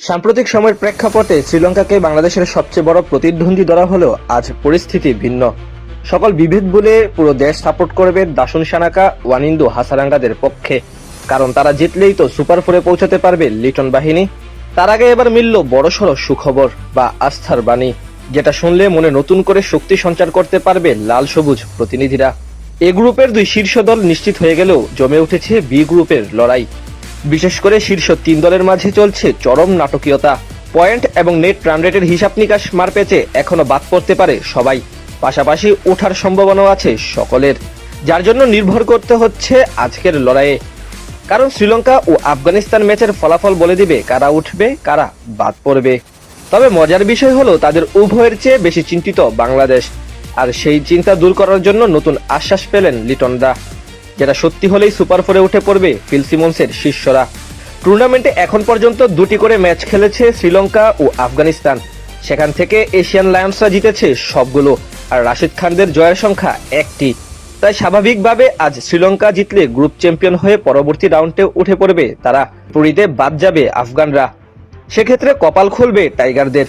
সাম্প্রতিক সময়ের প্রেক্ষাপটে শ্রীলঙ্কাকে বাংলাদেশের সবচেয়ে বড় প্রতিদ্বন্দ্বী ধরা হলেও আজ পরিস্থিতি ভিন্ন। সকল বিভেদ বলে পুরো দেশ সাপোর্ট করবে দাসুন সানাকা, ওয়ানিন্দু হাসারাঙ্গাদের পক্ষে। কারণ তারা জিতলেই তো সুপার ফোরে পৌঁছাতে পারবে লিটন বাহিনী। তার আগে এবার মিলল বড়সড় সুখবর বা আস্থার বাণী, যেটা শুনলে মনে নতুন করে শক্তি সঞ্চার করতে পারবে লাল সবুজ প্রতিনিধিরা। এ গ্রুপের দুই শীর্ষ দল নিশ্চিত হয়ে গেলেও জমে উঠেছে বি গ্রুপের লড়াই। বিশেষ করে শীর্ষ তিন দলের মাঝে চলছে চরম নাটকীয়তা। পয়েন্ট এবং নেট রান রেটের হিসাব নিকাশ মার মারপেচে এখনও বাদ পড়তে পারে সবাই। পাশাপাশি ওঠার সম্ভাবনাও আছে সকলের। যার জন্য নির্ভর করতে হচ্ছে আজকের লড়াইয়ে। কারণ শ্রীলঙ্কা ও আফগানিস্তান ম্যাচের ফলাফল বলে দিবে কারা উঠবে, কারা বাদ পড়বে। তবে মজার বিষয় হলো তাদের উভয়ের চেয়ে বেশি চিন্তিত বাংলাদেশ। আর সেই চিন্তা দূর করার জন্য নতুন আশ্বাস পেলেন লিটনরা। যেটা সত্যি হলেই সুপার ফোরে উঠে পড়বে ফিল সিমন্সের শিষ্যরা। টুর্নামেন্টে এখন পর্যন্ত দুটি করে ম্যাচ খেলেছে শ্রীলঙ্কা ও আফগানিস্তান। সেখান থেকে এশিয়ান লায়ন্সরা জিতেছে সবগুলো, আর রাশিদ খানদের জয়ের সংখ্যা একটি। তাই স্বাভাবিকভাবে আজ শ্রীলঙ্কা জিতলে গ্রুপ চ্যাম্পিয়ন হয়ে পরবর্তী রাউন্ডে উঠে পড়বে তারা। পুরীতে বাদ যাবে আফগানরা। সেক্ষেত্রে কপাল খুলবে টাইগারদের।